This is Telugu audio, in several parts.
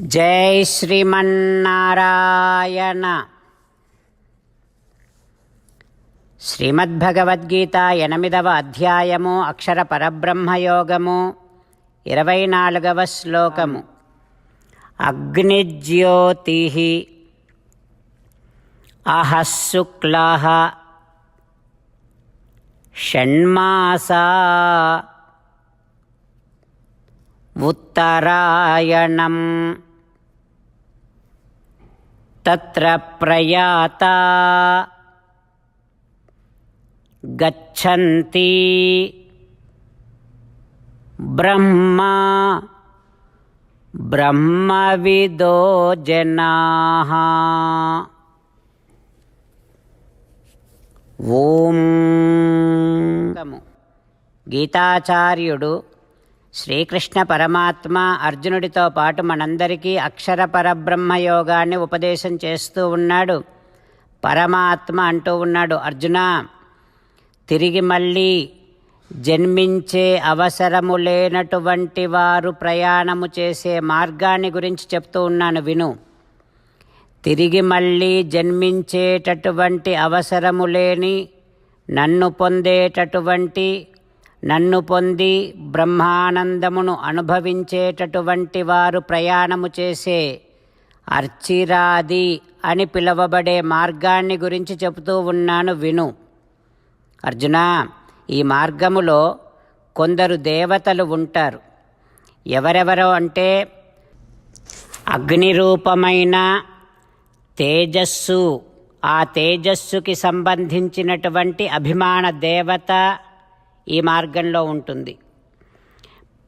జై శ్రీమన్నారాయణ. శ్రీమద్భగవద్గీత ఎనిమిదవ అధ్యాయము అక్షర పరబ్రహ్మయోగము ఇరవై నాలుగవ శ్లోకము. అగ్నిజ్యోతి అహశుక్ల షణ్మాసా उत्तरायणं तत्र प्रयाता गच्छन्ति ब्रह्मा ब्रह्मविदो जनाः ఓం గీతాచార్యుడు శ్రీకృష్ణ పరమాత్మ అర్జునుడితో పాటు మనందరికీ అక్షర పరబ్రహ్మయోగాన్ని ఉపదేశం చేస్తూ ఉన్నాడు. పరమాత్మ అంటూ ఉన్నాడు అర్జున తిరిగి మళ్ళీ జన్మించే అవసరము లేనటువంటి వారు ప్రయాణము చేసే మార్గాన్ని గురించి చెప్తూ ఉన్నాను విను. తిరిగి మళ్ళీ జన్మించేటటువంటి అవసరము లేని నన్ను పొందేటటువంటి నన్ను పొంది బ్రహ్మానందమును అనుభవించేటటువంటి వారు ప్రయాణము చేసే అర్చిరాది అని పిలువబడే మార్గాన్ని గురించి చెబుతూ ఉన్నాను విను. అర్జున ఈ మార్గములో కొందరు దేవతలు ఉంటారు. ఎవరెవరో అంటే అగ్నిరూపమైన తేజస్సు. ఆ తేజస్సుకి సంబంధించినటువంటి అభిమాన దేవత ఈ మార్గంలో ఉంటుంది.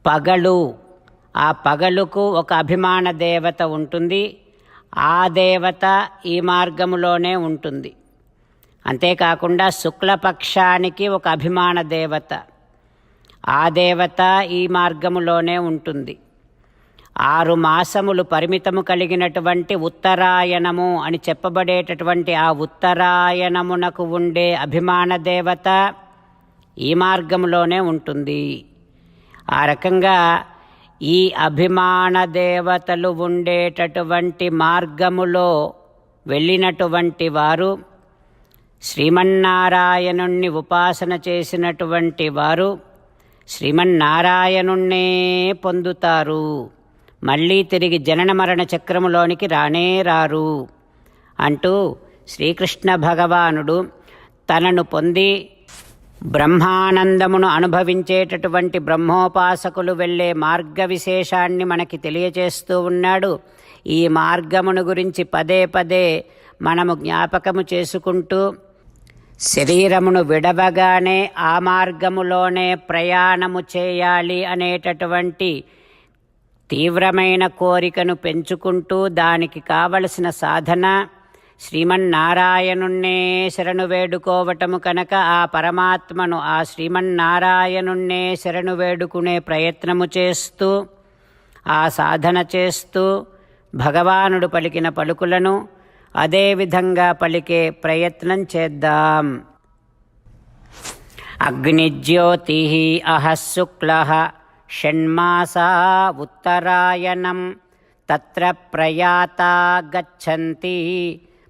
పగలు ఆ పగలుకు ఒక అభిమాన దేవత ఉంటుంది. ఆ దేవత ఈ మార్గములోనే ఉంటుంది. అంతేకాకుండా శుక్లపక్షానికి ఒక అభిమాన దేవత. ఆ దేవత ఈ మార్గములోనే ఉంటుంది. ఆరు మాసములు పరిమితము కలిగినటువంటి ఉత్తరాయణము అని చెప్పబడేటటువంటి ఆ ఉత్తరాయణమునకు ఉండే అభిమాన దేవత ఈ మార్గంలోనే ఉంటుంది. ఆ రకంగా ఈ అభిమాన దేవతలు ఉండేటటువంటి మార్గములో వెళ్ళినటువంటి వారు శ్రీమన్నారాయణుణ్ణి ఉపాసన చేసినటువంటి వారు శ్రీమన్నారాయణుణ్ణే పొందుతారు. మళ్ళీ తిరిగి జనన మరణ చక్రములోనికి రానే రారు అంటూ శ్రీకృష్ణ భగవానుడు తనను పొంది బ్రహ్మానందమును అనుభవించేటటువంటి బ్రహ్మోపాసకులు వెళ్ళే మార్గ విశేషాన్ని మనకి తెలియచేస్తూ ఉన్నాడు. ఈ మార్గమును గురించి పదే పదే మనము జ్ఞాపకము చేసుకుంటూ శరీరమును విడవగానే ఆ మార్గములోనే ప్రయాణము చేయాలి అనేటటువంటి తీవ్రమైన కోరికను పెంచుకుంటూ దానికి కావలసిన సాధన శ్రీమన్నారాయణుణ్ణే శరణు వేడుకోవటము కనుక ఆ పరమాత్మను ఆ శ్రీమన్నారాయణుణ్ణే శరణు వేడుకునే ప్రయత్నము చేస్తూ ఆ సాధన చేస్తూ భగవానుడు పలికిన పలుకులను అదేవిధంగా పలికే ప్రయత్నం చేద్దాం. అగ్నిజ్యోతి అహశుక్ల షణ్మాసా ఉత్తరాయణం తత్ర ప్రయాత గచ్చంతి